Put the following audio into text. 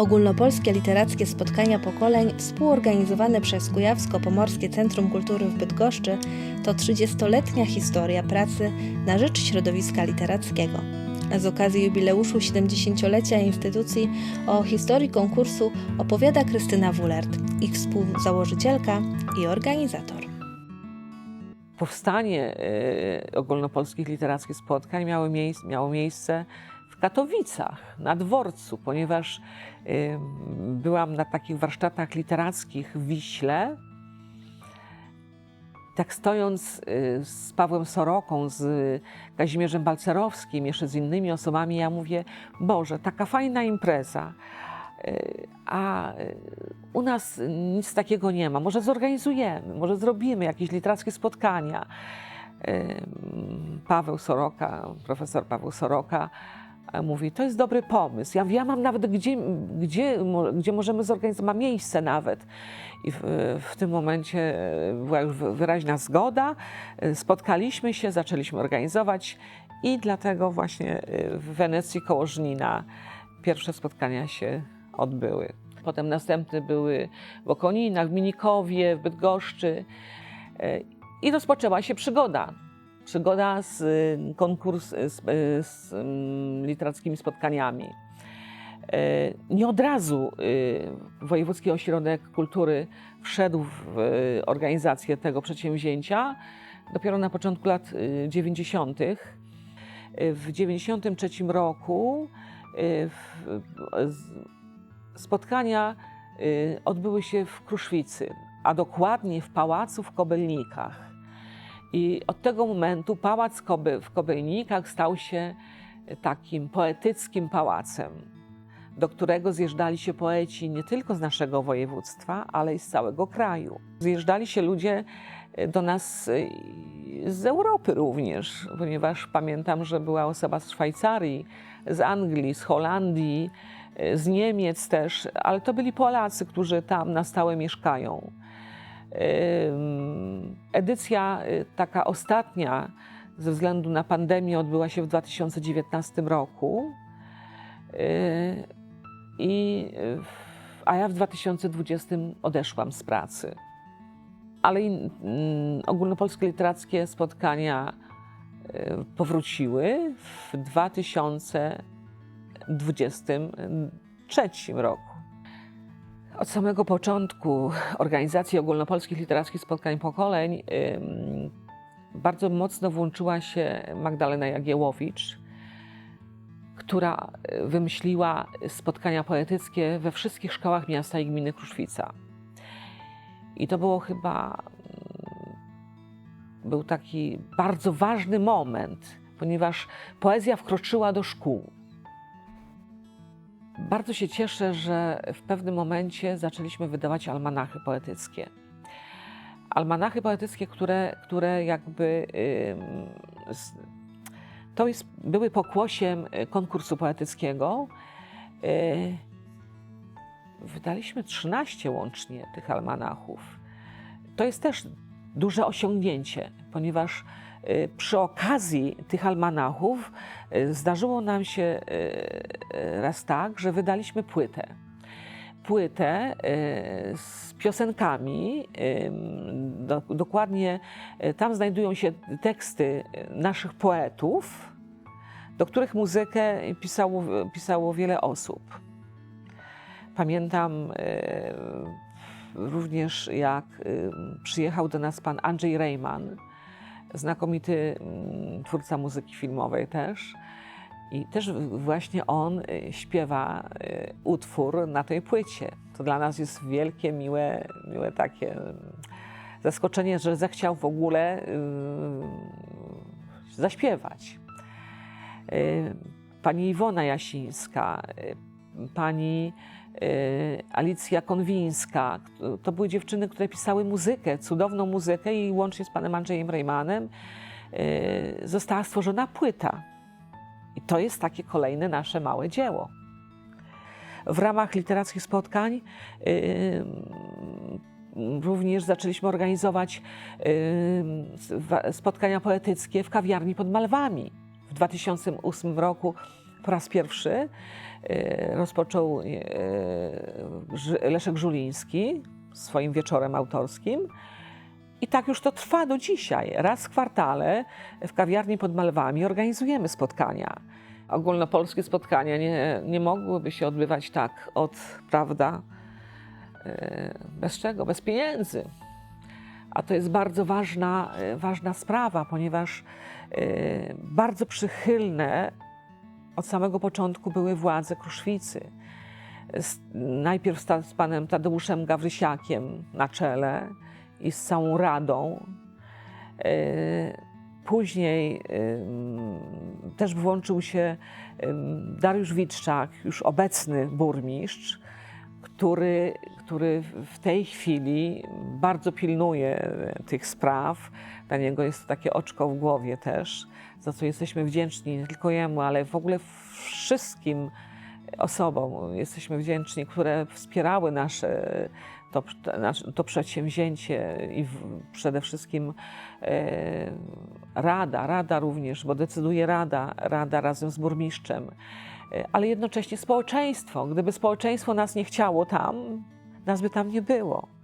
Ogólnopolskie literackie spotkania pokoleń współorganizowane przez Kujawsko-Pomorskie Centrum Kultury w Bydgoszczy to 30-letnia historia pracy na rzecz środowiska literackiego. Z okazji jubileuszu 70-lecia instytucji o historii konkursu opowiada Krystyna Wulert, ich współzałożycielka i organizator. Powstanie e, ogólnopolskich literackich spotkań miało, miejsc, miało miejsce Katowicach, na dworcu, ponieważ byłam na takich warsztatach literackich w Wiśle. Tak stojąc e, z Pawłem Soroką, z Kazimierzem Balcerowskim, jeszcze z innymi osobami, ja mówię, Boże, taka fajna impreza, e, a e, u nas nic takiego nie ma. Może zorganizujemy, może zrobimy jakieś literackie spotkania. Paweł Soroka, profesor Paweł Soroka mówi, to jest dobry pomysł. Ja, ja mam nawet gdzie, gdzie, gdzie możemy zorganizować, ma miejsce nawet. I w, w tym momencie e, była już wy- wyraźna zgoda. E, Spotkaliśmy się, zaczęliśmy organizować i dlatego właśnie e, w Wenecji koło Żnina pierwsze spotkania się odbyły. Potem następne były w Okoninach, w Minikowie, w Bydgoszczy. I rozpoczęła się przygoda. Przygoda z y, konkurs z, y, z mm, literackimi spotkaniami. Nie od razu y, Wojewódzki Ośrodek Kultury wszedł w y, organizację tego przedsięwzięcia. Dopiero na początku lat y, 90. Y, W 93 roku y, spotkania y, odbyły się w Kruszwicy, a dokładnie w Pałacu w Kobylnikach. I od tego momentu Pałac Koby, w Kobylnikach stał się takim poetyckim pałacem, do którego zjeżdżali się poeci nie tylko z naszego województwa, ale i z całego kraju. Zjeżdżali się ludzie y, do nas y, z Europy również, ponieważ pamiętam, że była osoba z Szwajcarii, z Anglii, z Holandii, z Niemiec też, ale to byli Polacy, którzy tam na stałe mieszkają. Edycja y, taka ostatnia ze względu na pandemię odbyła się w 2019 roku. Y, I, a ja w 2020 odeszłam z pracy. Ale mm, ogólnopolskie literackie spotkania y, powróciły w 2023 roku. Od samego początku organizacji ogólnopolskich literackich spotkań pokoleń bardzo mocno włączyła się Magdalena Jagiełowicz, która y, wymyśliła spotkania poetyckie we wszystkich szkołach miasta i gminy Kruszwica. I to było chyba mm, był taki bardzo ważny moment, ponieważ poezja wkroczyła do szkół. Bardzo się cieszę, że w pewnym momencie zaczęliśmy wydawać almanachy poetyckie. Almanachy poetyckie, które, które jakby to jest, były pokłosiem y, konkursu poetyckiego. Y, Wydaliśmy 13 łącznie tych almanachów. To jest też duże osiągnięcie, ponieważ przy okazji tych almanachów y, zdarzyło nam się y, y, raz tak, że wydaliśmy płytę. Płytę y, z piosenkami, dokładnie y, tam znajdują się teksty y, naszych poetów, do których muzykę pisało, pisało wiele osób. Pamiętam również, jak przyjechał do nas pan Andrzej Rejman, znakomity mm, twórca muzyki filmowej też. I też właśnie on e, śpiewa e, utwór na tej płycie. To dla nas jest wielkie, miłe, miłe takie mm, zaskoczenie, że zechciał w ogóle y, zaśpiewać. Y, Pani Iwona Jasińska, y, pani y, Alicja Konwińska. To były dziewczyny, które pisały muzykę, cudowną muzykę i łącznie z panem Andrzejem Rejmanem y, została stworzona płyta. I to jest takie kolejne nasze małe dzieło. W ramach literackich spotkań y, również zaczęliśmy organizować y, wa- spotkania poetyckie w kawiarni pod Malwami. W 2008 roku po raz pierwszy e, rozpoczął e, Leszek Żuliński swoim wieczorem autorskim. I tak już to trwa do dzisiaj. Raz w kwartale w kawiarni pod Malwami organizujemy spotkania. Ogólnopolskie spotkania nie, nie mogłyby się odbywać tak od, prawda, e, bez czego? Bez pieniędzy. A to jest bardzo ważna, ważna sprawa, ponieważ bardzo przychylne od samego początku były władze Kruszwicy. Najpierw z panem Tadeuszem Gawrysiakiem na czele i z całą radą. E, Później też włączył się Dariusz Witczak, już obecny burmistrz, który, który w tej chwili bardzo pilnuje tych spraw. Dla niego jest takie oczko w głowie też, za co jesteśmy wdzięczni nie tylko jemu, ale w ogóle wszystkim osobom jesteśmy wdzięczni, które wspierały nasze to, to przedsięwzięcie i przede wszystkim e, Rada, Rada również, bo decyduje Rada, Rada razem z burmistrzem, E, ale jednocześnie społeczeństwo. Gdyby społeczeństwo nas nie chciało tam, nas by tam nie było.